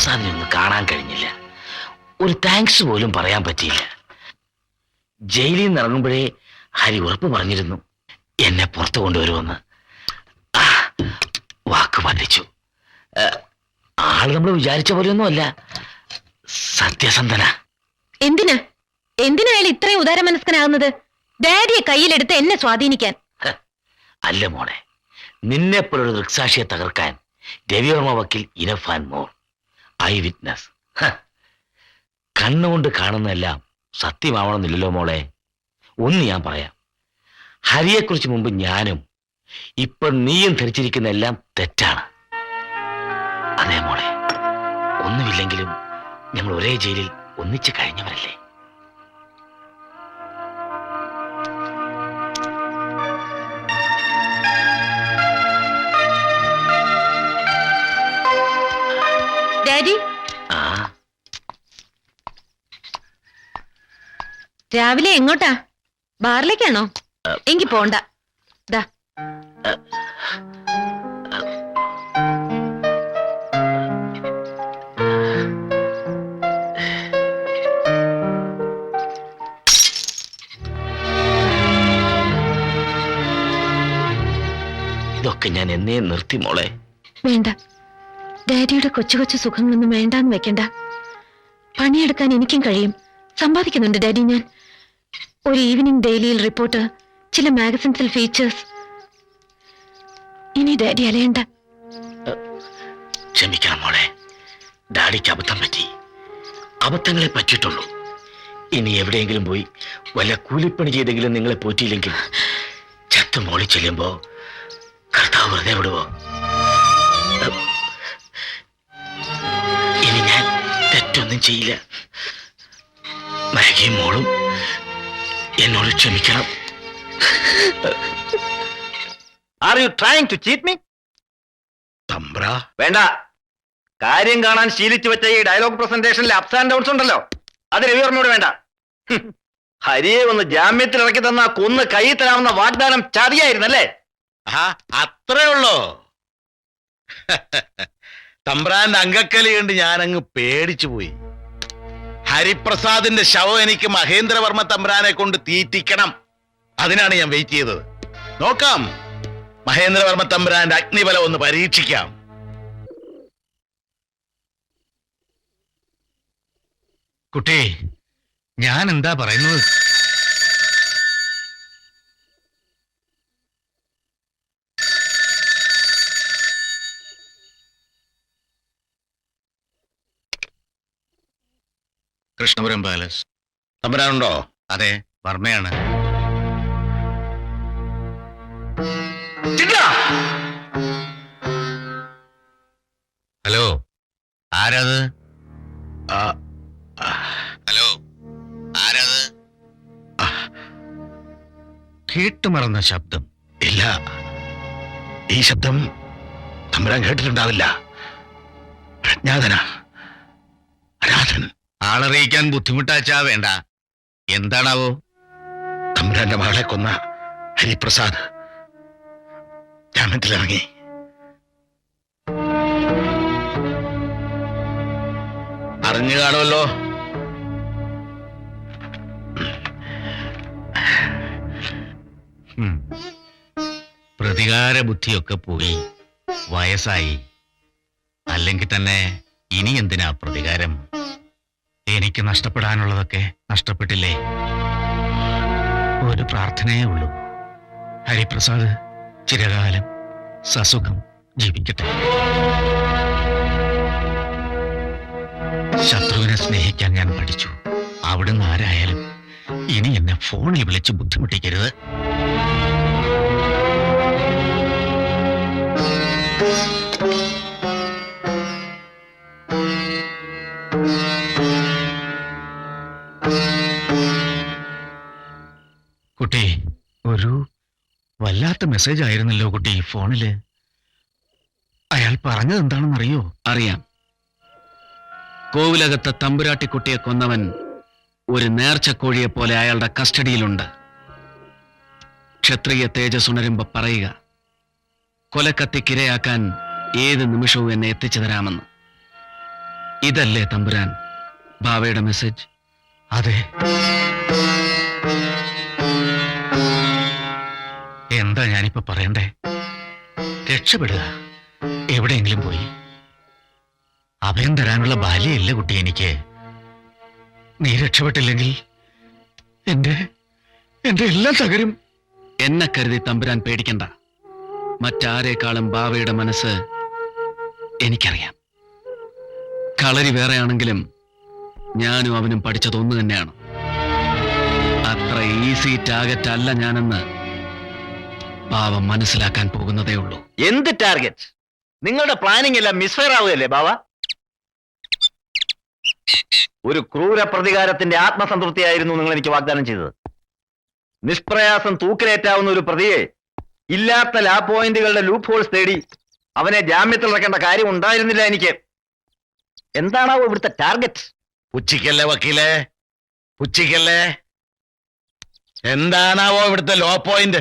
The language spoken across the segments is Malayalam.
ഹരിപ്രസാദിനെ ഒന്ന് കാണാൻ കഴിഞ്ഞില്ല. ഒരു താങ്ക്സ് പോലും പറയാൻ പറ്റിയില്ല. ജയിലിൽ നിന്ന് ഇറങ്ങുമ്പോഴേ ഹരി ഉറപ്പ് പറഞ്ഞിരുന്നു എന്നെ പുറത്തു കൊണ്ടുവരുമെന്ന്. വാക്ക് പാലിച്ചു ആൾ നമ്മൾ വിചാരിച്ച പോലെയൊന്നുമല്ല സത്യസന്ധന. എന്തിനാ? എന്തിനാ അയാൾ ഇത്രയും ഉദാരമനസ്കനാകുന്നത്? ഡാഡിയെ കയ്യിലെടുത്ത് എന്നെ സ്വാധീനിക്കാൻ. അല്ല മോളെ നിന്നെപ്പോലൊരു ദൃക്സാക്ഷിയെ തകർക്കാൻ രവിവർമ്മ വക്കീൽ ഇനഫാൻ മോർ ഐ വിറ്റ്നസ്. കണ്ണുകൊണ്ട് കാണുന്നതെല്ലാം സത്യമാവണമെന്നില്ലല്ലോ മോളെ. ഒന്ന് ഞാൻ പറയാം. ഹരിയെക്കുറിച്ച് മുമ്പ് ഞാനും ഇപ്പൊ നീയും ധരിച്ചിരിക്കുന്ന എല്ലാം തെറ്റാണ്. അതേ മോളെ. ഒന്നുമില്ലെങ്കിലും ഞങ്ങൾ ഒരേ ജയിലിൽ ഒന്നിച്ചു കഴിഞ്ഞവരല്ലേ? ഡാഡി? രാവിലെ എങ്ങോട്ടാ? ബാറിലേക്കാണോ? എങ്കി പോണ്ട. ദാ. ഇതൊക്കെ ഞാൻ എന്നേ നിർത്തി മോളെ. വേണ്ട. ഡാഡിയുടെ കൊച്ചു കൊച്ചു സുഖങ്ങളൊന്നും വേണ്ടാന്ന് വെക്കണ്ട. പണിയെടുക്കാൻ എനിക്കും കഴിയും. സമ്പാദിക്കുന്നുണ്ട് ഡാഡി ഞാൻ. ഒരു ഈവനിങ് ഡെയിലിയിൽ റിപ്പോർട്ട് ചില മാഗസിൻസിൽ ഫീച്ചേഴ്സ് ഇനി ഡാഡി അലയണ്ട. ക്ഷമിക്കണം മോളെ. ഡാഡിക്ക് അബദ്ധം പറ്റി. അബദ്ധങ്ങളെ പറ്റിയിട്ടുള്ളൂ. ഇനി എവിടെയെങ്കിലും പോയി വല്ല കൂലിപ്പണി ചെയ്തെങ്കിലും നിങ്ങളെ പോറ്റിയില്ലെങ്കിൽ ചത്ത് മോളി ചെല്ലുമ്പോ കർത്താവ് വെറുതെ വിടുവോ? തെറ്റൊന്നും ചെയ്യില്ല. മാഗിയും മോളും എന്നോട് ക്ഷമിക്കണം. Are you trying to cheat me തമ്പ്ര. വേണ്ട. കാര്യം കാണാൻ ശീലിച്ചു വെച്ച ഈ ഡയലോഗ് പ്രസന്റേഷനിലെ അപ്സ് ആൻഡ് ഡൗൺസ് ഉണ്ടല്ലോ. അത് രവിവർമ്മയോട് വേണ്ട. ഹരിയെ ഒന്ന് ജാമ്യത്തിൽ ഇറക്കി തന്ന കൊന്ന് കൈ തരാമെന്ന വാഗ്ദാനം ചതിയായിരുന്നല്ലേ? അത്രേ ഉള്ളോ. തമ്പ്രാന്റെ അങ്കക്കലി കണ്ട് ഞാനങ്ങ് പേടിച്ചു പോയി. ഹരിപ്രസാദിന്റെ ശവം എനിക്ക് മഹേന്ദ്രവർമ്മ തമ്പ്രാനെ കൊണ്ട് തീറ്റിക്കണം. അതിനാണ് ഞാൻ വെയിറ്റ് ചെയ്തത്. നോക്കാം. മഹേന്ദ്രവർമ്മ തമ്പ്രാന്റെ അഗ്നിബലം ഒന്ന് പരീക്ഷിക്കാം. കുട്ടി ഞാൻ എന്താ പറയുന്നത്? കൃഷ്ണപുരം പാലസ്. തമ്പുരാനുണ്ടോ? അതെ വർമ്മയാണ്. ഹലോ? ആരാത്? ഹലോ? ആരാത്? കേട്ടുമറന്ന ശബ്ദം. ഇല്ല. ഈ ശബ്ദം തമ്പുരാൻ കേട്ടിട്ടുണ്ടാവില്ല. പ്രജ്ഞാതന. ആളറിയിക്കാൻ ബുദ്ധിമുട്ടാച്ചാ വേണ്ട. എന്താണാവോ? തമ്പുരാന്റെ മകളെ കൊന്ന ഹരിപ്രസാദ്. ജാമ്യത്തിലിറങ്ങി അറിഞ്ഞു കാണുമല്ലോ. പ്രതികാര ബുദ്ധിയൊക്കെ പോയി. വയസ്സായി. അല്ലെങ്കിൽ തന്നെ ഇനി എന്തിനാ പ്രതികാരം? എനിക്ക് നഷ്ടപ്പെടാനുള്ളതൊക്കെ നഷ്ടപ്പെട്ടില്ലേ? ഒരു പ്രാർത്ഥനയേ ഉള്ളൂ. ഹരിപ്രസാദ് ചിരകാലം സസുഖം ജീവിക്കട്ടെ. ശത്രുവിനെ സ്നേഹിക്കാൻ ഞാൻ പഠിച്ചു. അവിടുന്ന് ആരായാലും ഇനി എന്നെ ഫോണിൽ വിളിച്ച് ബുദ്ധിമുട്ടിക്കരുത്. മെസ്സേജ് ആയിരുന്നല്ലോ കുട്ടി ഫോണിൽ. അയാൾ പറഞ്ഞത് എന്താണെന്നറിയോ? അറിയാം. കോവിലകത്ത് തമ്പുരാട്ടിക്കുട്ടിയെ കൊന്നവൻ ഒരു നേർച്ചക്കോഴിയെ പോലെ അയാളുടെ കസ്റ്റഡിയിലുണ്ട്. ക്ഷത്രിയ തേജസ് ഉണരുമ്പോ പറയുക കൊലക്കത്തിക്കിരയാക്കാൻ ഏത് നിമിഷവും എന്നെ എത്തിച്ചു തരാമെന്ന്. ഇതല്ലേ തമ്പുരാൻ ബാവയുടെ മെസ്സേജ് അതെ. ഞാനിപ്പോ പറയണ്ടേ? രക്ഷപ്പെടുക. എവിടെയെങ്കിലും പോയി. അഭയം തരാനുള്ള ബാല്യമില്ല കുട്ടി എനിക്ക്. നീ രക്ഷപ്പെട്ടില്ലെങ്കിൽ എന്റെ എന്റെ എല്ലാം തകരും. എന്നെ കരുതി തമ്പുരാൻ പേടിക്കണ്ട. മറ്റാരേക്കാളും ബാവയുടെ മനസ്സ് എനിക്കറിയാം. കളരി വേറെയാണെങ്കിലും ഞാനും അവനും പഠിച്ചത് ഒന്ന് തന്നെയാണ്. അത്ര ഈസി ടാർഗറ്റ് അല്ല ഞാനെന്ന് പാവം മനസ്സിലാക്കാൻ പോകുന്നതേ ഉള്ളൂ. എന്ത് ടാർഗറ്റ് നിങ്ങളുടെ പ്ലാനിംഗ് എല്ലാം മിസ്ഫയർ ആവുകയല്ലേ ബാവ? ഒരു ക്രൂര പ്രതികാരത്തിന്റെ ആത്മസംതൃപ്തിയായിരുന്നു നിങ്ങൾ എനിക്ക് വാഗ്ദാനം ചെയ്തത്. നിഷ്പ്രയാസം തൂക്കിലേറ്റാവുന്ന ഒരു പ്രതിയെ ഇല്ലാത്ത ലാ പോയിന്റുകളുടെ ലൂപ്പ് ഹോൾസ് തേടി അവനെ ജാമ്യത്തിൽ ഇറക്കേണ്ട കാര്യം ഉണ്ടായിരുന്നില്ല എനിക്ക്. എന്താണാവോ ഇവിടുത്തെ ടാർഗറ്റ് ഉച്ചയ്ക്കല്ലേ വക്കീലേ? ഉച്ചയ്ക്കല്ലേ എന്താണാവോ ഇവിടുത്തെ ലോ പോയിന്റ്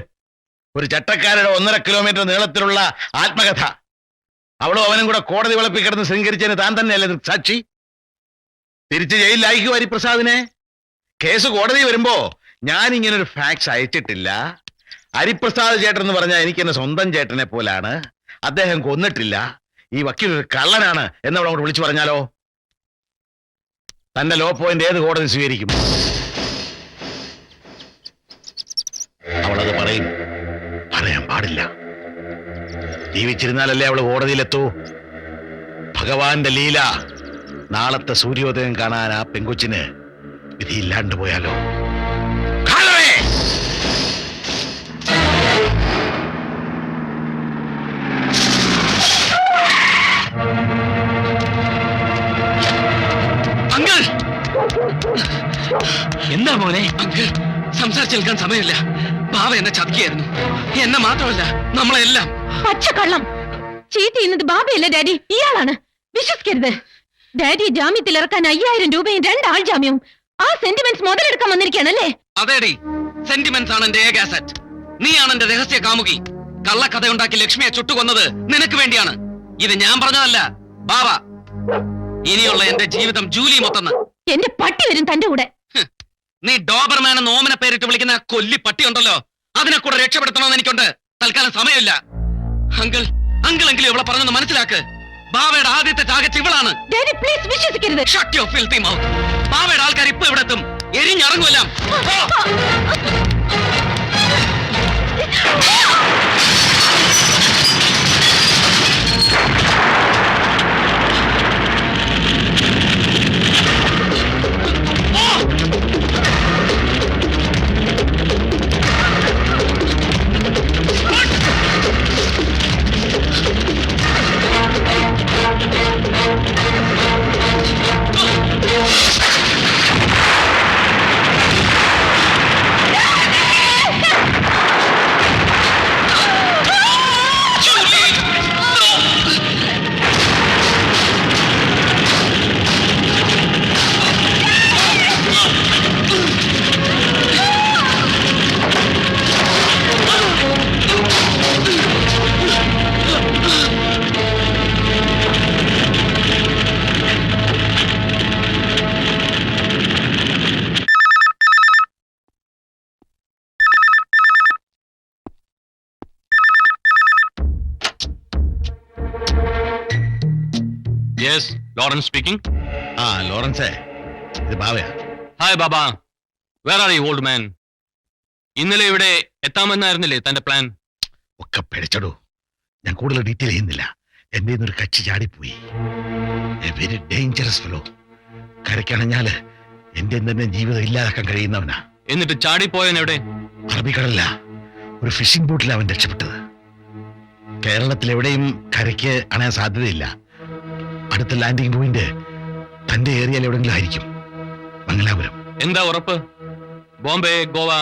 ഒരു ചട്ടക്കാരുടെ ഒന്നര കിലോമീറ്റർ നീളത്തിലുള്ള ആത്മകഥ. അവളും അവനും കൂടെ കോടതി വിളപ്പിൽ കിടന്ന് സ്വീകരിച്ചതിന് താൻ തന്നെയല്ലേ സാക്ഷി തിരിച്ച് ജയിലിലായിക്കും ഹരിപ്രസാദിനെ? കേസ് കോടതി വരുമ്പോ ഞാൻ ഇങ്ങനെ ഒരു ഫാക്സ് അയച്ചിട്ടില്ല. ഹരിപ്രസാദ് ചേട്ടൻ എന്ന് പറഞ്ഞാൽ എനിക്ക് എന്നെ സ്വന്തം ചേട്ടനെ പോലാണ്. അദ്ദേഹം കൊന്നിട്ടില്ല. ഈ വക്കീൽ ഒരു കള്ളനാണ് എന്നവൾ അങ്ങോട്ട് വിളിച്ചു പറഞ്ഞാലോ? തന്റെ ലോ പോയിന്റ് ഏത് കോടതി സ്വീകരിക്കും? അവളത് പറയും. പാടില്ല. ജീവിച്ചിരുന്നാലല്ലേ അവൾ കോടതിയിലെത്തൂ? ഭഗവാന്റെ ലീല നാളത്തെ സൂര്യോദയം കാണാൻ ആ പെങ്കൊച്ചിന് വിധിയില്ലാണ്ട് പോയാലോ? എന്താ മോനെ? സംസാരിച്ചേൽക്കാൻ സമയമില്ല. ബാവ എന്നെ ചതിക്കായിരുന്നു എന്നെ മാത്രമല്ല നമ്മളെല്ലാം. പച്ചക്കള്ളം. ചീറ്റ് ചെയ്യുന്നത് ബാബയല്ല ഡാഡി? ഇയാളാണ്. വിശ്വസിക്കരുത്. ഡാഡി ജാമ്യത്തിൽ ഇറക്കാൻ അയ്യായിരം രൂപയും രണ്ടാൾ ജാമ്യവും. ആ സെന്റിമെന്റ്സ് മുതലെടുക്കാൻ വന്നിരിക്കണല്ലേ അതേടി. സെന്റിമെന്റ്സ് ആണ് എന്റെ ഏക അസറ്റ് നീയാണ് എന്റെ രഹസ്യ കാമുകി. കള്ളക്കഥയുണ്ടാക്കി ലക്ഷ്മിയെ ചുട്ടുകൊന്നത് നിനക്ക് വേണ്ടിയാണ്. ഇത് ഞാൻ പറഞ്ഞതല്ല. ബാബ ഇനിയുള്ള എന്റെ ജീവിതം ജൂലി മൊത്തന്ന് എന്റെ പട്ടി വരും തന്റെ കൂടെ. നീ ഡോബർമാൻ എന്ന് ഓമന പേരിട്ട് വിളിക്കുന്ന ആ കൊല്ലി പട്ടി ഉണ്ടല്ലോ. അതിനെ കൂടെ രക്ഷപ്പെടുത്തണമെന്ന് എനിക്കുണ്ട്. തൽക്കാലം സമയമില്ല. അങ്കിൾ അങ്കിൾ എങ്കിലും ഇവളെ പറഞ്ഞെന്ന് മനസ്സിലാക്ക്. ബാവയുടെ ആദ്യത്തെ ടാർഗറ്റ് ഇവളാണ്. ഡാഡി പ്ലീസ് വിശ്വസിക്കരുത്. ബാവയുടെ ആൾക്കാർ ഇപ്പൊ ഇവിടെ എത്തും. എരിഞ്ഞിറങ്ങുമല്ലാം ലോറൻസ് സ്പീക്കിംഗ് ആ ലോറൻസേ ഇത് ബാബയാ. Hi Baba where are you old man ഇന്നലെ ഇവിടെ എത്താമെന്നായിരുന്നില്ലേ തന്റെ പ്ലാൻ ഒക്കെ പിടിച്ചടൂ. ഞാൻ കൂടുതൽ ഡീറ്റെയിൽ ചെയ്യുന്നില്ല. എന്റെ ഒരു കച്ചി ചാടിപ്പോയി. വെരി ഡേഞ്ചറസ് ഫെലോ കരക്കണഞ്ഞാൽ എന്റെ തന്നെ ജീവിതം ഇല്ലാതാക്കാൻ കഴിയുന്നവനാ. എന്നിട്ട് ചാടിപ്പോയൻ എവിടെ? അറബിക്കടലില. ഒരു ഫിഷിംഗ് ബോട്ടിൽ അവൻ രക്ഷപ്പെട്ടത്. കേരളത്തിൽ എവിടെയും കരയ്ക്ക് അണയാൻ സാധ്യതയില്ല. അടുത്ത ലാൻഡിംഗ് പോയിന്റ് തന്റെ ഏരിയയിൽ എവിടെങ്കിലും ആയിരിക്കും. മംഗലാപുരം. എന്താ ഉറപ്പ്? ബോംബെ ഗോവ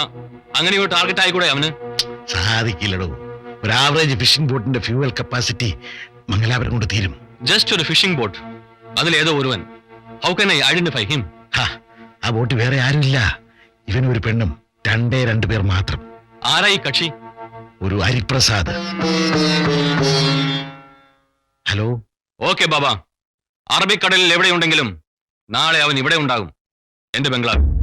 അങ്ങനെ ഒരു ടാർഗറ്റ് ആയിക്കൂടെ അവന്? സാധിക്കില്ലടോ. ഒരു ആവറേജ് ഫിഷിംഗ് ബോട്ടിന്റെ ഫ്യൂവൽ കപ്പാസിറ്റി മംഗലാപുരം കൊണ്ട് തീരും. ജസ്റ്റ് ഒരു ഫിഷിംഗ് ബോട്ട് അതിലേതോ ഒരുവൻ. How can I identify him ആ ബോട്ട് വേറെ ആരുമില്ല. ഇവനും ഒരു പെണ്ണും രണ്ടേ രണ്ടു പേർ മാത്രം. ആരായി കക്ഷി? ഒരു ഹരിപ്രസാദ് ഹലോ? ഓക്കെ ബാബ. അറബിക്കടലിൽ എവിടെയുണ്ടെങ്കിലും നാളെ അവൻ ഇവിടെ ഉണ്ടാകും. എന്റെ ബംഗ്ലാവ്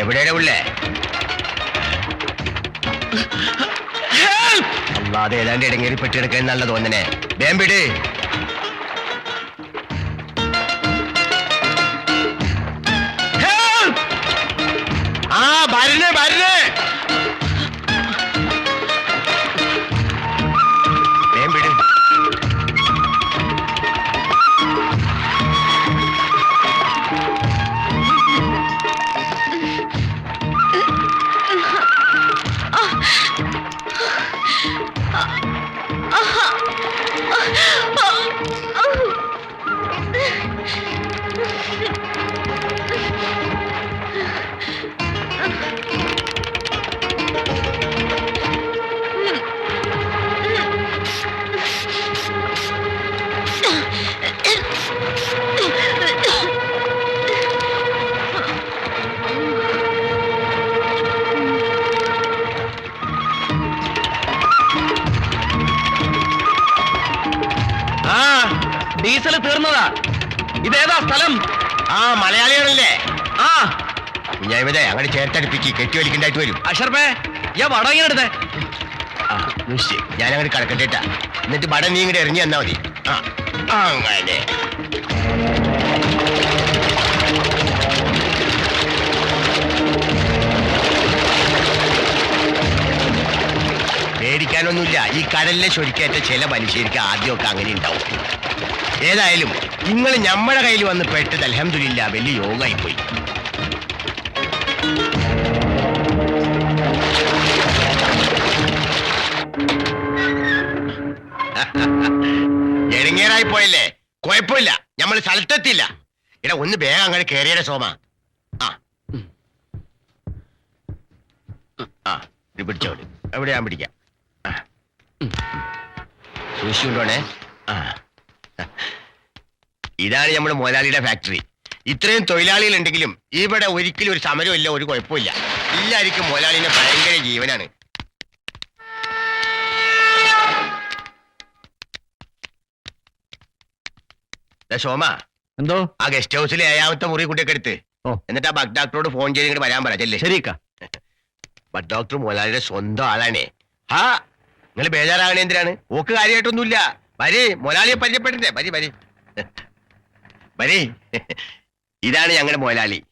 എവിടെയാണ് ഉള്ളേ? അല്ലാതെ ഏതാണ്ട് ഇടങ്ങേറി പെട്ടിടക്കാൻ നല്ല തോന്നനെ വേമ്പിട് ആ ഭരണേ ഭരണേ ആ ഡീസൽ തീർന്നതാ. ഇതേതാ സ്ഥലം? ആ മലയാളികളല്ലേ ആ. ഞാൻ ഇവിടെ അങ്ങനെ ചേർത്തടുപ്പിക്ക് കെട്ടിവലിക്കണ്ടായിട്ട് വരും. അഷർപ്പേ ഞാൻ വടം ഇങ്ങനെ എടുത്തേ. ആ നിശ്ചയം ഞാൻ അങ്ങനെ കടക്കട്ടേട്ടാ. എന്നിട്ട് വടം നീ ഇങ്ങോട്ട് എറിഞ്ഞു തന്നാ മതി. ആ അങ്ങനെ. പേടിക്കാനൊന്നുമില്ല. ഈ കടലിലെ ചൊരിക്കേറ്റ ചില മനുഷ്യർക്ക് ആദ്യമൊക്കെ അങ്ങനെ ഉണ്ടാവും. ഏതായാലും നിങ്ങൾ ഞമ്മടെ കയ്യിൽ വന്ന് പെട്ടത് അലഹമില്ല വലിയ യോഗമായി പോയി എടങ്ങേറായി പോയല്ലേ? കുഴപ്പമില്ല. നമ്മൾ സ്ഥലത്തെത്തില്ല ഇട ഒന്ന് വേഗം അങ്ങോട്ട് കയറിയുടെ സോമ. ആ. ആ ഇത് പിടിച്ചോട് എവിടെ ഞാൻ പിടിക്കാം? ആ. സൂക്ഷിച്ചുകൊണ്ടോണേ. ആ. ഇതാണ് നമ്മുടെ മുതലാളിയുടെ ഫാക്ടറി. ഇത്രയും തൊഴിലാളികൾ ഉണ്ടെങ്കിലും ഇവിടെ ഒരിക്കലും ഒരു സമരമില്ല ഒരു കുഴപ്പമില്ല എല്ലാവർക്കും മുതലാളിന്റെ ഭയങ്കര ജീവനാണ്. സോമ എന്തോ? ആ ഗസ്റ്റ് ഹൗസിലെ ഏഴാമത്തെ മുറി കുട്ടിയൊക്കെ എടുത്ത്. ഓ. എന്നിട്ട് ആ ബഗ് ഡോക്ടറോട് ഫോൺ ചെയ്ത് ഇങ്ങോട്ട് വരാൻ പറ ചെല്ലേ. ശരിക്കാ ബഗ് ഡോക്ടർ മുതലാളിയുടെ സ്വന്തം ആളാണേ. ഹാ നിങ്ങൾ ബേജാറാകണേ എന്തിനാണ്? ഓക്ക് കാര്യമായിട്ടൊന്നുമില്ല. വരി മൊലാളിയെ പരിചയപ്പെട്ടില്ലേ വരി വരി. വരി. ഇതാണ് ഞങ്ങളുടെ മൊലാളി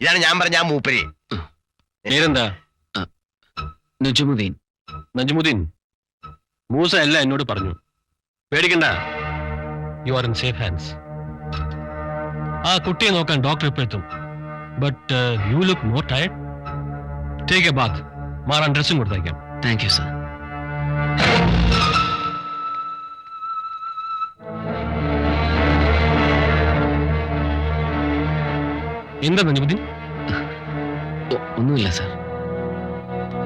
ഇതാണ് ഞാൻ പറഞ്ഞ ആ മൂപ്പര്. പേരെന്താ? നജുമുദ്ദീൻ. നജ്മുദ്ദീൻ. മൂസ എല്ലാം എന്നോട് പറഞ്ഞു. പേടിക്കണ്ട. You are in safe hands ആ കുട്ടിയെ നോക്കാൻ ഡോക്ടർ ഇപ്പൊ എത്തും. But you look more tired take a bath മാറാൻ ഡ്രസ്സും കൊടുത്തേക്കാം. താങ്ക് യു സർ എന്താ നജ്മുദ്ദീൻ ഒന്നുമില്ല സർ.